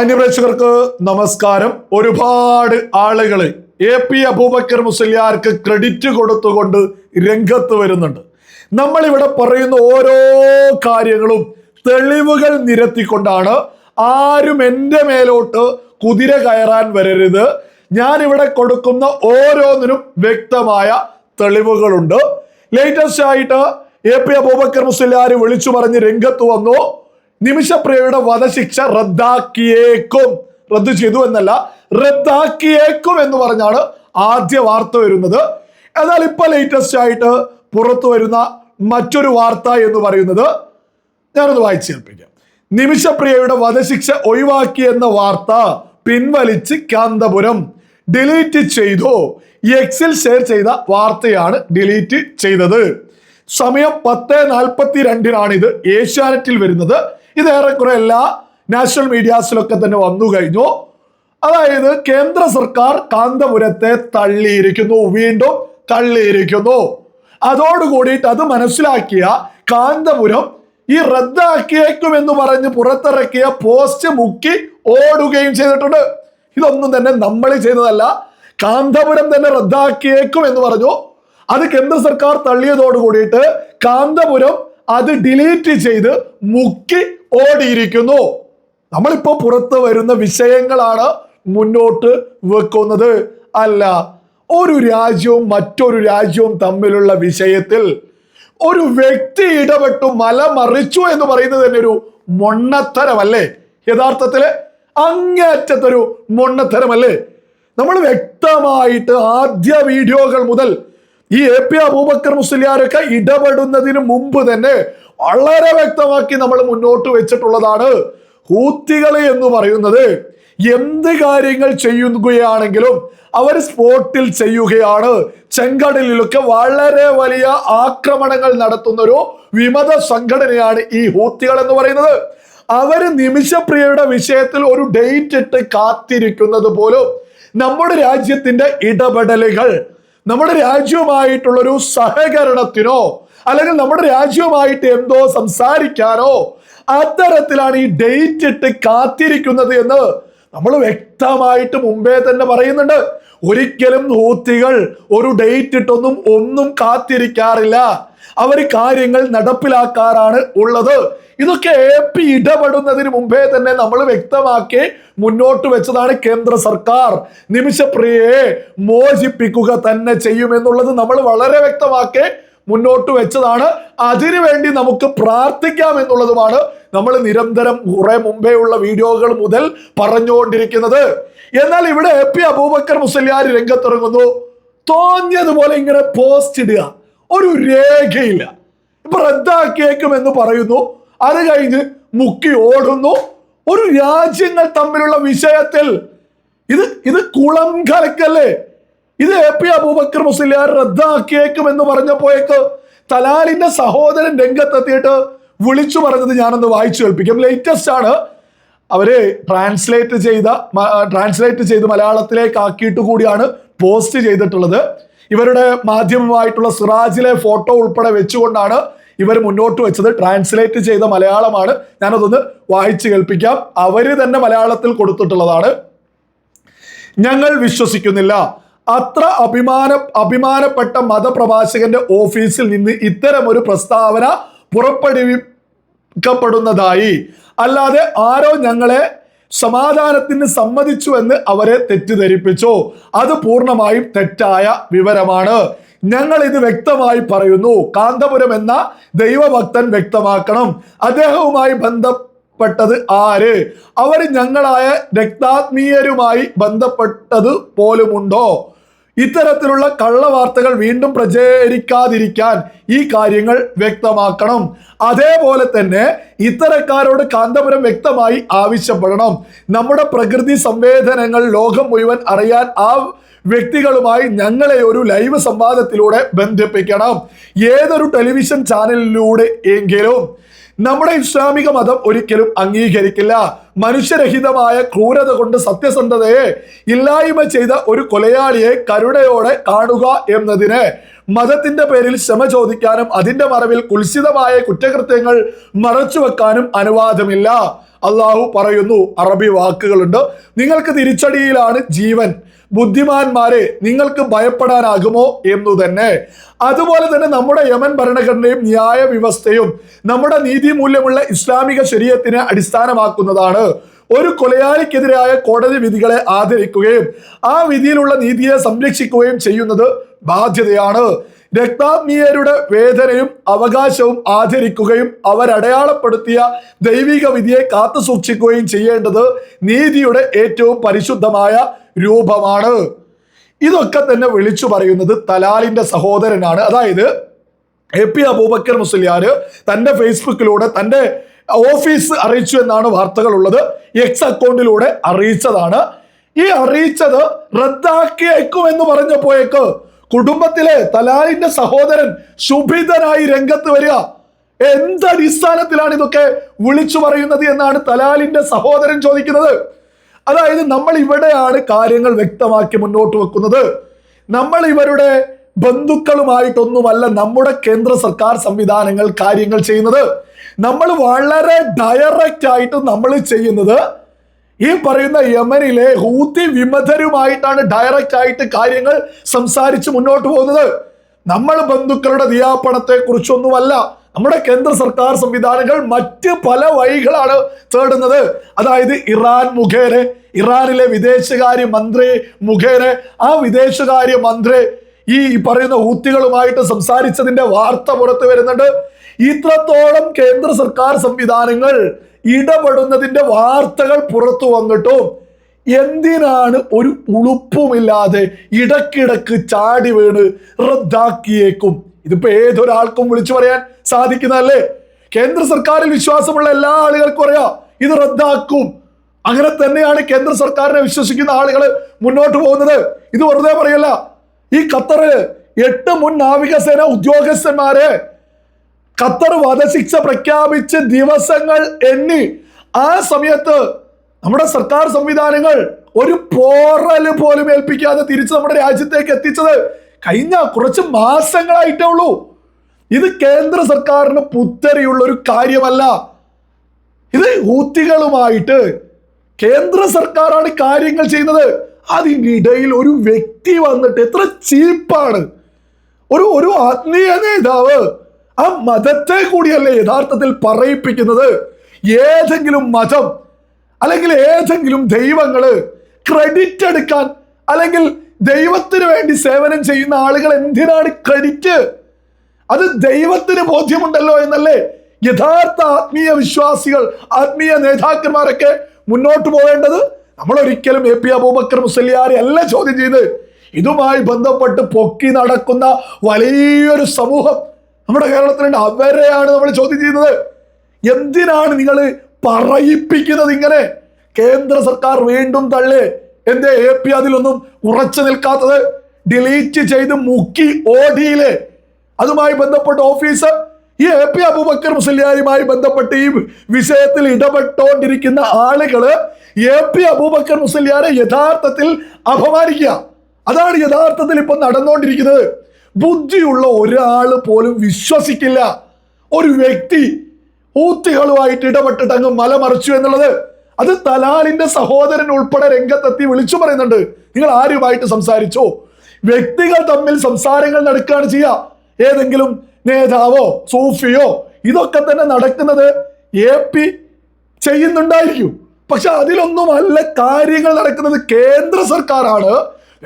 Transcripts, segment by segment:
അന്യപ്രേക്ഷകർക്ക് നമസ്കാരം. ഒരുപാട് ആളുകൾ എ പി അബൂബക്കർ മുസ്ലിയാർക്ക് ക്രെഡിറ്റ് കൊടുത്തുകൊണ്ട് രംഗത്ത് വരുന്നുണ്ട്. നമ്മൾ ഇവിടെ പറയുന്ന ഓരോ കാര്യങ്ങളും തെളിവുകൾ നിരത്തിക്കൊണ്ടാണ്. ആരും എന്റെ മേലോട്ട് കുതിര കയറാൻ വരരുത്. ഞാൻ ഇവിടെ കൊടുക്കുന്ന ഓരോന്നിനും വ്യക്തമായ തെളിവുകളുണ്ട്. ലേറ്റസ്റ്റ് ആയിട്ട് എ പി അബൂബക്കർ മുസ്ലിയാർ വിളിച്ചു പറഞ്ഞ് രംഗത്ത് വന്നു. നിമിഷപ്രിയയുടെ വധശിക്ഷ റദ്ദാക്കിയേക്കും. റദ്ദു ചെയ്തു എന്നല്ല റദ്ദാക്കിയേക്കും എന്ന് പറഞ്ഞാണ് ആദ്യ വാർത്ത വരുന്നത്. എന്നാൽ ഇപ്പൊ ലേറ്റസ്റ്റ് ആയിട്ട് പുറത്തു വരുന്ന മറ്റൊരു വാർത്ത എന്ന് പറയുന്നത് ഞാനത് വായിച്ചു കേൾപ്പിക്കാം. നിമിഷപ്രിയയുടെ വധശിക്ഷ ഒഴിവാക്കി എന്ന വാർത്ത പിൻവലിച്ച് കാന്തപുരം ഡിലീറ്റ് ചെയ്തു. എക്സിൽ ഷെയർ ചെയ്ത വാർത്തയാണ് ഡിലീറ്റ് ചെയ്തത്. സമയം പത്ത് നാൽപ്പത്തി രണ്ടിനാണ് ഇത് ഏഷ്യാനെറ്റിൽ വരുന്നത്. ഇത് ഏറെക്കുറെ എല്ലാ നാഷണൽ മീഡിയാസിലൊക്കെ തന്നെ വന്നു കഴിഞ്ഞു. അതായത് കേന്ദ്ര സർക്കാർ കാന്തപുരത്തെ തള്ളിയിരിക്കുന്നു വീണ്ടും തള്ളിയിരിക്കുന്നു. അതോടുകൂടിയിട്ട് അത് മനസ്സിലാക്കിയ കാന്തപുരം ഈ റദ്ദാക്കിയേക്കും എന്ന് പറഞ്ഞ് പുറത്തിറക്കിയ പോസ്റ്റ് മുക്കി ഓടുകയും ചെയ്തിട്ടുണ്ട്. ഇതൊന്നും തന്നെ നമ്മൾ ചെയ്തതല്ല. കാന്തപുരം തന്നെ റദ്ദാക്കിയേക്കും എന്ന് പറഞ്ഞു. അത് കേന്ദ്ര സർക്കാർ തള്ളിയതോട് കൂടിയിട്ട് കാന്തപുരം അത് ഡിലീറ്റ് ചെയ്ത് മുക്കി ഓടിയിരിക്കുന്നു. നമ്മളിപ്പോ പുറത്ത് വരുന്ന വിഷയങ്ങളാണ് മുന്നോട്ട് വെക്കുന്നത്. അല്ല ഒരു രാജ്യവും മറ്റൊരു രാജ്യവും തമ്മിലുള്ള വിഷയത്തിൽ ഒരു വ്യക്തി ഇടപെട്ടു മല മറിച്ചു എന്ന് പറയുന്നത് തന്നെ ഒരു മൊണ്ണത്തരമല്ലേ? യഥാർത്ഥത്തിൽ അങ്ങേറ്റത്തൊരു മൊണ്ണത്തരമല്ലേ? നമ്മൾ വ്യക്തമായിട്ട് ആദ്യ വീഡിയോകൾ മുതൽ ഈ എ പി അബൂബക്കർ മുസ്ലിയാരൊക്കെ ഇടപെടുന്നതിന് മുമ്പ് തന്നെ വളരെ വ്യക്തമാക്കി നമ്മൾ മുന്നോട്ട് വെച്ചിട്ടുള്ളതാണ്. ഹൂത്തികൾ എന്ന് പറയുന്നത് എന്ത് കാര്യങ്ങൾ ചെയ്യുകയാണെങ്കിലും അവർ സ്പോട്ടിൽ ചെയ്യുകയാണ്. ചെങ്കടലിലൊക്കെ വളരെ വലിയ ആക്രമണങ്ങൾ നടത്തുന്ന ഒരു വിമത സംഘടനയാണ് ഈ ഹൂത്തികൾ എന്ന് പറയുന്നത്. അവർ നിമിഷപ്രിയയുടെ വിഷയത്തിൽ ഒരു ഡേറ്റ് ഇട്ട് കാത്തിരിക്കുന്നത് പോലും നമ്മുടെ രാജ്യത്തിന്റെ ഇടപെടലുകൾ നമ്മുടെ രാജ്യവുമായിട്ടുള്ളൊരു സഹകരണത്തിനോ അല്ലെങ്കിൽ നമ്മുടെ രാജ്യവുമായിട്ട് എന്തോ സംസാരിക്കാനോ അത്തരത്തിലാണ് ഈ ഡേറ്റ് ഇട്ട് കാത്തിരിക്കുന്നത് എന്ന് നമ്മൾ വ്യക്തമായിട്ട് മുമ്പേ തന്നെ പറയുന്നുണ്ട്. ഒരിക്കലും ഹൂത്തികൾ ഒരു ഡേറ്റ് ഇട്ടൊന്നും ഒന്നും കാത്തിരിക്കാറില്ല. അവർ കാര്യങ്ങൾ നടപ്പിലാക്കാറാണ് ഉള്ളത്. ഇതൊക്കെ എ പി ഇടപെടുന്നതിന് മുമ്പേ തന്നെ നമ്മൾ വ്യക്തമാക്കി മുന്നോട്ട് വെച്ചതാണ് കേന്ദ്ര സർക്കാർ. നിമിഷപ്രിയയെ മോചിപ്പിക്കുക തന്നെ ചെയ്യുമെന്നുള്ളത് നമ്മൾ വളരെ വ്യക്തമാക്കി മുന്നോട്ട് വെച്ചതാണ്. അതിനുവേണ്ടി നമുക്ക് പ്രാർത്ഥിക്കാം എന്നുള്ളതുമാണ് നമ്മൾ നിരന്തരം കുറെ മുമ്പേ ഉള്ള വീഡിയോകൾ മുതൽ പറഞ്ഞുകൊണ്ടിരിക്കുന്നത്. എന്നാൽ ഇവിടെ എ പി അബൂബക്കർ മുസല്യാർ രംഗത്തിറങ്ങുന്നു. തോന്നിയതുപോലെ ഇങ്ങനെ പോസ്റ്റ് ഇടുക. ഒരു രേഖയില്ല. ഇപ്പൊ റദ്ദാക്കിയേക്കും എന്ന് പറയുന്നു. അത് കഴിഞ്ഞ് മുക്കി ഓടുന്നു. ഒരു രാജ്യങ്ങൾ തമ്മിലുള്ള വിഷയത്തിൽ ഇത് ഇത് കുളം കലക്കല്ലേ? ഇത് എ പി അബൂബക്കർ മുസ്ലിയാർ റദ്ദാക്കിയേക്കും എന്ന് പറഞ്ഞപ്പോഴേക്ക് തലാലിന്റെ സഹോദരൻ രംഗത്തെത്തിയിട്ട് വിളിച്ചു പറഞ്ഞത് ഞാനൊന്ന് വായിച്ചു കേൾപ്പിക്കാം. ലേറ്റസ്റ്റ് ആണ്. അവർ ട്രാൻസ്ലേറ്റ് ചെയ്ത ട്രാൻസ്ലേറ്റ് ചെയ്ത് മലയാളത്തിലേക്ക് ആക്കിയിട്ട് കൂടിയാണ് പോസ്റ്റ് ചെയ്തിട്ടുള്ളത്. ഇവരുടെ മാധ്യമമായിട്ടുള്ള സിറാജിലെ ഫോട്ടോ ഉൾപ്പെടെ വെച്ചുകൊണ്ടാണ് ഇവർ മുന്നോട്ട് വെച്ചത്. ട്രാൻസ്ലേറ്റ് ചെയ്ത മലയാളമാണ്. ഞാനതൊന്ന് വായിച്ചു കേൾപ്പിക്കാം. അവർ തന്നെ മലയാളത്തിൽ കൊടുത്തിട്ടുള്ളതാണ്. ഞങ്ങൾ വിശ്വസിക്കുന്നില്ല. അത്ര അഭിമാന അഭിമാനപ്പെട്ട മതപ്രഭാഷകന്റെ ഓഫീസിൽ നിന്ന് ഇത്തരമൊരു പ്രസ്താവന പുറപ്പെടുവിക്കപ്പെടുന്നതായി. അല്ലാതെ ആരോ ഞങ്ങളെ സമാധാനത്തിന് സമ്മതിച്ചു എന്ന് അവരെ തെറ്റിദ്ധരിപ്പിച്ചു. അത് പൂർണമായും തെറ്റായ വിവരമാണ്. ഞങ്ങൾ ഇത് വ്യക്തമായി പറയുന്നു. കാന്തപുരം എന്ന ദൈവഭക്തൻ വ്യക്തമാക്കണം. അദ്ദേഹവുമായി ബന്ധപ്പെട്ടത് ആര്? അവർ ഞങ്ങളായ രക്താത്മീയരുമായി ബന്ധപ്പെട്ടത് പോലുമുണ്ടോ? ഇത്തരത്തിലുള്ള കള്ളവാർത്തകൾ വീണ്ടും പ്രചരിക്കാതിരിക്കാൻ ഈ കാര്യങ്ങൾ വ്യക്തമാക്കണം. അതേപോലെ തന്നെ ഇത്തരക്കാരോട് കാന്തപുരം വ്യക്തമായി ആവശ്യപ്പെടണം. നമ്മുടെ പ്രകൃതി സംവേദനങ്ങൾ ലോകം മുഴുവൻ അറിയാൻ ആ വ്യക്തികളുമായി ഞങ്ങളെ ഒരു ലൈവ് സംവാദത്തിലൂടെ ബന്ധിപ്പിക്കണം. ഏതൊരു ടെലിവിഷൻ ചാനലിലൂടെ എങ്കിലും നമ്മുടെ ഇസ്ലാമിക മതം ഒരിക്കലും അംഗീകരിക്കില്ല. മനുഷ്യരഹിതമായ ക്രൂരത കൊണ്ട് സത്യസന്ധതയെ ഇല്ലായ്മ ചെയ്ത ഒരു കൊലയാളിയെ കരുണയോടെ കാണുക എന്നതിന് മതത്തിന്റെ പേരിൽ ക്ഷമ ചോദിക്കാനും അതിന്റെ മറവിൽ കുൽസിതമായ കുറ്റകൃത്യങ്ങൾ മറച്ചുവെക്കാനും അനുവാദമില്ല. അള്ളാഹു പറയുന്നു അറബി വാക്കുകളുണ്ട്. നിങ്ങൾക്ക് തിരിച്ചടിയിലാണ് ജീവൻ. ബുദ്ധിമാന്മാരെ നിങ്ങൾക്ക് ഭയപ്പെടാനാകുമോ എന്നു തന്നെ. അതുപോലെ തന്നെ നമ്മുടെ യമൻ ഭരണഘടനയും ന്യായ വ്യവസ്ഥയും നമ്മുടെ നീതിമൂല്യമുള്ള ഇസ്ലാമിക ശരീരത്തിനെ അടിസ്ഥാനമാക്കുന്നതാണ്. ഒരു കൊലയാളിക്കെതിരായ കോടതി വിധികളെ ആദരിക്കുകയും ആ വിധിയിലുള്ള നീതിയെ സംരക്ഷിക്കുകയും ചെയ്യുന്നത് ബാധ്യതയാണ്. രക്താത്മീയരുടെ വേദനയും അവകാശവും ആദരിക്കുകയും അവരടയാളപ്പെടുത്തിയ ദൈവിക വിധിയെ കാത്തു സൂക്ഷിക്കുകയും ചെയ്യേണ്ടത് നീതിയുടെ ഏറ്റവും പരിശുദ്ധമായ രൂപമാണ്. ഇതൊക്കെ തന്നെ വിളിച്ചു പറയുന്നത് തലാലിന്റെ സഹോദരനാണ്. അതായത് എ പി അബൂബക്കർ മുസ്ലിയാർ തന്റെ ഫേസ്ബുക്കിലൂടെ തന്റെ ഓഫീസ് അറിയിച്ചു എന്നാണ് വാർത്തകളുള്ളത്. എക്സ് അക്കൗണ്ടിലൂടെ അറിയിച്ചതാണ്. ഈ അറിയിച്ചത് റദ്ദാക്കിയേക്കും എന്ന് പറഞ്ഞപ്പോഴേക്ക് കുടുംബത്തിലെ തലാലിന്റെ സഹോദരൻ ശുഭിതനായി രംഗത്ത് വരിക. എന്തടിസ്ഥാനത്തിലാണ് ഇതൊക്കെ വിളിച്ചു പറയുന്നത് എന്നാണ് തലാലിന്റെ സഹോദരൻ ചോദിക്കുന്നത്. അതായത് നമ്മൾ ഇവിടെയാണ് കാര്യങ്ങൾ വ്യക്തമാക്കി മുന്നോട്ട് വെക്കുന്നത്. നമ്മൾ ഇവരുടെ ബന്ധുക്കളുമായിട്ടൊന്നുമല്ല നമ്മുടെ കേന്ദ്ര സർക്കാർ സംവിധാനങ്ങൾ കാര്യങ്ങൾ ചെയ്യുന്നത്. നമ്മൾ വളരെ ഡയറക്റ്റ് ആയിട്ട് നമ്മൾ ചെയ്യുന്നത് ഈ പറയുന്ന യമനിലെ ഹൂത്തി വിമതരുമായിട്ടാണ് ഡയറക്റ്റ് ആയിട്ട് കാര്യങ്ങൾ സംസാരിച്ച് മുന്നോട്ട് പോകുന്നത്. നമ്മൾ ബന്ധുക്കളുടെ ദിയാപണത്തെ കുറിച്ചൊന്നുമല്ല നമ്മുടെ കേന്ദ്ര സർക്കാർ സംവിധാനങ്ങൾ മറ്റ് പല വഴികളാണ് തേടുന്നത്. അതായത് ഇറാൻ മുഖേന ഇറാനിലെ വിദേശകാര്യ മന്ത്രി മുഖേന ആ വിദേശകാര്യ മന്ത്രി ഈ പറയുന്ന ഊത്തികളുമായിട്ട് സംസാരിച്ചതിന്റെ വാർത്ത പുറത്തു വരുന്നുണ്ട്. ഇത്രത്തോളം കേന്ദ്ര സർക്കാർ സംവിധാനങ്ങൾ ഇടപെടുന്നതിന്റെ വാർത്തകൾ പുറത്തു വന്നിട്ടും എന്തിനാണ് ഒരു ഉളുപ്പുമില്ലാതെ ഇടക്കിടക്ക് ചാടി വീണ് റദ്ദാക്കിയേക്കും? ഇതിപ്പോ ഏതൊരാൾക്കും വിളിച്ചു പറയാൻ സാധിക്കുന്നതല്ലേ? കേന്ദ്ര സർക്കാരിൽ വിശ്വാസമുള്ള എല്ലാ ആളുകൾക്കും അറിയാം ഇത് റദ്ദാക്കും. അങ്ങനെ തന്നെയാണ് കേന്ദ്ര സർക്കാരിനെ വിശ്വസിക്കുന്ന ആളുകൾ മുന്നോട്ട് പോകുന്നത്. ഇത് വെറുതെ പറയല്ല. ഈ ഖത്തറ് എട്ട് മുൻ നാവികസേന ഉദ്യോഗസ്ഥന്മാരെ ഖത്തർ വധശിക്ഷ പ്രഖ്യാപിച്ച് ദിവസങ്ങൾ എണ്ണി. ആ സമയത്ത് നമ്മുടെ സർക്കാർ സംവിധാനങ്ങൾ ഒരു പോറൽ പോലും ഏൽപ്പിക്കാതെ തിരിച്ച് നമ്മുടെ രാജ്യത്തേക്ക് എത്തിച്ചത് കഴിഞ്ഞ കുറച്ച് മാസങ്ങളായിട്ടേ ഉള്ളൂ. ഇത് കേന്ദ്ര സർക്കാരിന് പുത്തരിയുള്ള ഒരു കാര്യമല്ല. ഇത് ഊത്തികളുമായിട്ട് കേന്ദ്ര സർക്കാരാണ് കാര്യങ്ങൾ ചെയ്യുന്നത്. അതിനിടയിൽ ഒരു വ്യക്തി വന്നിട്ട് എത്ര ചീപ്പാണ്. ഒരു ഒരു ആത്മീയ നേതാവ് ആ മതത്തെ കൂടിയല്ലേ യഥാർത്ഥത്തിൽ പറയിപ്പിക്കുന്നത്? ഏതെങ്കിലും മതം അല്ലെങ്കിൽ ഏതെങ്കിലും ദൈവങ്ങൾ ക്രെഡിറ്റ് എടുക്കാൻ അല്ലെങ്കിൽ ദൈവത്തിന് വേണ്ടി സേവനം ചെയ്യുന്ന ആളുകൾ എന്തിനാണ് ക്രെഡിറ്റ് അത് ദൈവത്തിന് ബോധ്യമുണ്ടല്ലോ എന്നല്ലേ യഥാർത്ഥ ആത്മീയ വിശ്വാസികൾ ആത്മീയ നേതാക്കന്മാരൊക്കെ മുന്നോട്ട് പോകേണ്ടത്? നമ്മൾ ഒരിക്കലും എ പി അബൂബക്കർ മുസല്ലിയാരെ അല്ല ചോദ്യം ചെയ്ത്. ഇതുമായി ബന്ധപ്പെട്ട് പൊക്കി നടക്കുന്ന വലിയൊരു സമൂഹം നമ്മുടെ കേരളത്തിലുണ്ട് അവരെയാണ് നമ്മൾ ചോദ്യം ചെയ്യുന്നത്. എന്തിനാണ് നിങ്ങൾ പറയിപ്പിക്കുന്നത് ഇങ്ങനെ? കേന്ദ്ര സർക്കാർ വീണ്ടും തള്ളി. എന്തേ എ പി അതിലൊന്നും ഉറച്ചു നിൽക്കാത്തത്? ഡിലീറ്റ് ചെയ്ത് മുക്കി ഓടിയിൽ അതുമായി ബന്ധപ്പെട്ട ഓഫീസർ ഈ എ പി അബുബക്കർ മുസ്ലിയാരുമായി ബന്ധപ്പെട്ട് ഈ വിഷയത്തിൽ ഇടപെട്ടോണ്ടിരിക്കുന്ന ആളുകൾ എ പി അബൂബക്കർ മുസ്ലിയാരെ യഥാർത്ഥത്തിൽ അപമാനിക്കുക. അതാണ് യഥാർത്ഥത്തിൽ ഇപ്പൊ നടന്നുകൊണ്ടിരിക്കുന്നത് ബുദ്ധിയുള്ള ഒരാൾ പോലും വിശ്വസിക്കില്ല. ഒരു വ്യക്തി ഊത്തികളുമായിട്ട് ഇടപെട്ടിട്ട് അങ്ങ് മലമറിച്ചു എന്നുള്ളത് അത് തലാലിന്റെ സഹോദരൻ ഉൾപ്പെടെ രംഗത്തെത്തി വിളിച്ചു പറയുന്നുണ്ട്. നിങ്ങൾ ആരുമായിട്ട് സംസാരിച്ചോ? വ്യക്തികൾ തമ്മിൽ സംസാരങ്ങൾ നടക്കുകയാണ് ചെയ്യുക. ഏതെങ്കിലും നേതാവോ സൂഫിയോ ഇതൊക്കെ തന്നെ നടക്കുന്നത് എ പി ചെയ്യുന്നുണ്ടായിരിക്കും. പക്ഷെ അതിലൊന്നും അല്ല കാര്യങ്ങൾ നടക്കുന്നത് കേന്ദ്ര സർക്കാരാണ്.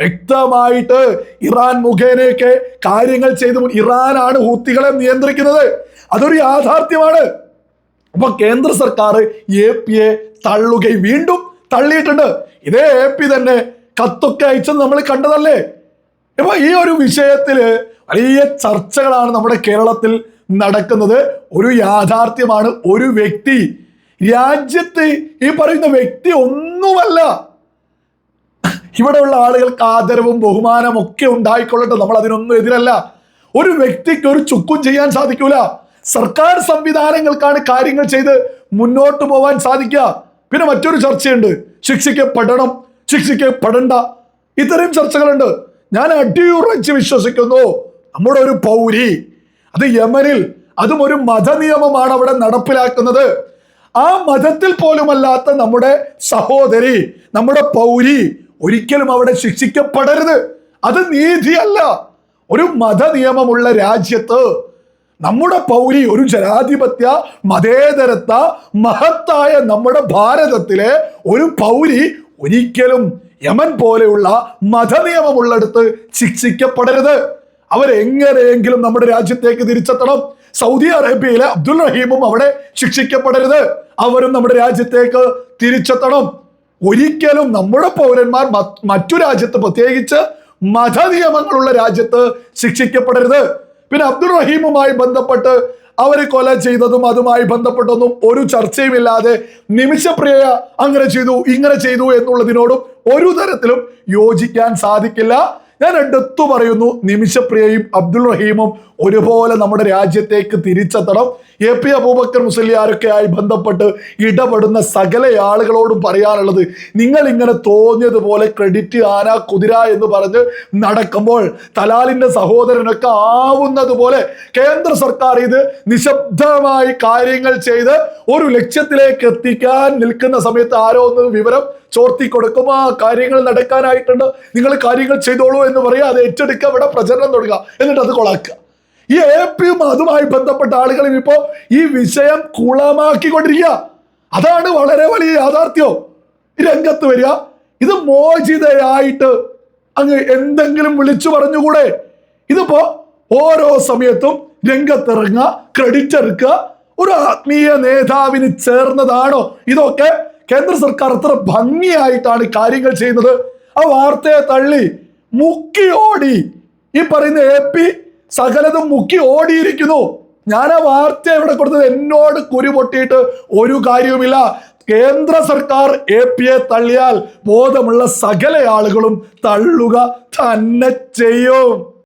വ്യക്തമായിട്ട് ഇറാൻ മുഖേനയൊക്കെ കാര്യങ്ങൾ ചെയ്തു ഇറാനാണ് ഹൂത്തികളെ നിയന്ത്രിക്കുന്നത്. അതൊരു യാഥാർത്ഥ്യമാണ്. അപ്പൊ കേന്ദ്ര സർക്കാർ എ പി എ തള്ളുകയും വീണ്ടും തള്ളിയിട്ടുണ്ട്. ഇതേ എ പി തന്നെ കത്തൊക്കെ അയച്ചത് നമ്മൾ കണ്ടതല്ലേ? അപ്പൊ ഈ ഒരു വിഷയത്തിൽ വലിയ ചർച്ചകളാണ് നമ്മുടെ കേരളത്തിൽ നടക്കുന്നത്. ഒരു യാഥാർത്ഥ്യമാണ് ഒരു വ്യക്തി. രാജ്യത്ത് ഈ പറയുന്ന വ്യക്തി ഒന്നുമല്ല. ഇവിടെയുള്ള ആളുകൾക്ക് ആദരവും ബഹുമാനവും ഒക്കെ ഉണ്ടായിക്കൊള്ളട്ടെ. നമ്മൾ അതിനൊന്നും എതിരല്ല. ഒരു വ്യക്തിക്ക് ഒരു ചുക്കും ചെയ്യാൻ സാധിക്കൂല. സർക്കാർ സംവിധാനങ്ങൾക്കാണ് കാര്യങ്ങൾ ചെയ്ത് മുന്നോട്ട് പോവാൻ സാധിക്കുക. പിന്നെ മറ്റൊരു ചർച്ചയുണ്ട്. ശിക്ഷിക്കപ്പെടണം. ശിക്ഷിക്കപ്പെടണ്ട. ഇത്രയും ചർച്ചകളുണ്ട്. ഞാൻ അടിയുറച്ച് വിശ്വസിക്കുന്നു. നമ്മുടെ ഒരു പൗരി അത് യമനിൽ അതും ഒരു മതനിയമമാണ് അവിടെ നടപ്പിലാക്കുന്നത്. ആ മതത്തിൽ പോലുമല്ലാത്ത നമ്മുടെ സഹോദരി നമ്മുടെ പൗരി ഒരിക്കലും അവിടെ ശിക്ഷിക്കപ്പെടരുത്. അത് നീതിയല്ല. ഒരു മതനിയമമുള്ള രാജ്യത്ത് നമ്മുടെ പൗരി ഒരു ജനാധിപത്യ മതേതരത്വ മഹത്തായ നമ്മുടെ ഭാരതത്തിലെ ഒരു പൗരി ഒരിക്കലും യമൻ പോലെയുള്ള മതനിയമമുള്ളിടത്ത് ശിക്ഷിക്കപ്പെടരുത്. അവരെങ്ങനെയെങ്കിലും നമ്മുടെ രാജ്യത്തേക്ക് തിരിച്ചെത്തണം. സൗദി അറേബ്യയിലെ അബ്ദുൽ റഹീമും അവിടെ ശിക്ഷിക്കപ്പെടരുത്. അവരും നമ്മുടെ രാജ്യത്തേക്ക് തിരിച്ചെത്തണം. ഒരിക്കലും നമ്മുടെ പൗരന്മാർ മറ്റു രാജ്യത്ത് പ്രത്യേകിച്ച് മത നിയമങ്ങളുള്ള രാജ്യത്ത് ശിക്ഷിക്കപ്പെടരുത്. പിന്നെ അബ്ദുൾ റഹീമുമായി ബന്ധപ്പെട്ട് അവർ കൊല ചെയ്തതും അതുമായി ബന്ധപ്പെട്ടൊന്നും ഒരു ചർച്ചയുമില്ലാതെ നിമിഷപ്രിയ അങ്ങനെ ചെയ്തു ഇങ്ങനെ ചെയ്തു എന്നുള്ളതിനോടും ഒരു തരത്തിലും യോജിക്കാൻ സാധിക്കില്ല. ഞാൻ എടുത്തു പറയുന്നു നിമിഷപ്രിയയും അബ്ദുൾ റഹീമും ഒരുപോലെ നമ്മുടെ രാജ്യത്തേക്ക് തിരിച്ചെത്തണം. എ പി അബൂബക്കർ മുസ്ലിയാരൊക്കെയായി ബന്ധപ്പെട്ട് ഇടപെടുന്ന സകല ആളുകളോടും പറയാനുള്ളത് നിങ്ങൾ ഇങ്ങനെ തോന്നിയതുപോലെ ക്രെഡിറ്റ് ആന കുതിര എന്ന് പറഞ്ഞ് നടക്കുമ്പോൾ തലാലിന്റെ സഹോദരനൊക്കെ ആവുന്നത് പോലെ കേന്ദ്ര സർക്കാർ ഇത് നിശബ്ദമായി കാര്യങ്ങൾ ചെയ്ത് ഒരു ലക്ഷ്യത്തിലേക്ക് എത്തിക്കാൻ നിൽക്കുന്ന സമയത്ത് ആരോ ഒന്ന് വിവരം ചോർത്തി കൊടുക്കും. ആ കാര്യങ്ങൾ നടക്കാനായിട്ടുണ്ട്. നിങ്ങൾ കാര്യങ്ങൾ ചെയ്തോളൂ എന്ന് പറയുക അത് ഏറ്റെടുക്കുക ഇവിടെ പ്രചരണം തുടങ്ങുക. എന്നിട്ട് അത് കൊളാക്കുക. ഈ എ പിയും അതുമായി ബന്ധപ്പെട്ട ആളുകളും ഇപ്പോ ഈ വിഷയം കുളമാക്കിക്കൊണ്ടിരിക്കുക. അതാണ് വളരെ വലിയ യാഥാർത്ഥ്യം. രംഗത്ത് വരിക. ഇത് മോചിതയായിട്ട് അങ്ങ് എന്തെങ്കിലും വിളിച്ചു പറഞ്ഞുകൂടെ? ഇതിപ്പോ ഓരോ സമയത്തും രംഗത്തിറങ്ങുക ക്രെഡിറ്റ് എടുക്കുക. ഒരു ആത്മീയ നേതാവിന് ചേർന്നതാണോ? ഇതൊക്കെ കേന്ദ്ര സർക്കാർ അത്ര ഭംഗിയായിട്ടാണ് കാര്യങ്ങൾ ചെയ്യുന്നത്. ആ വാർത്തയെ തള്ളി മുക്കി ഓടി. ഈ പറയുന്ന എ പി സകലതും മുക്കി ഓടിയിരിക്കുന്നു. ഞാൻ ആ വാർത്ത ഇവിടെ കൊടുത്തത് എന്നോട് കുരു പൊട്ടിയിട്ട് ഒരു കാര്യവുമില്ല. കേന്ദ്ര സർക്കാർ എ പിയെ തള്ളിയാൽ ബോധമുള്ള സകല ആളുകളും തള്ളുക തന്നെ ചെയ്യും.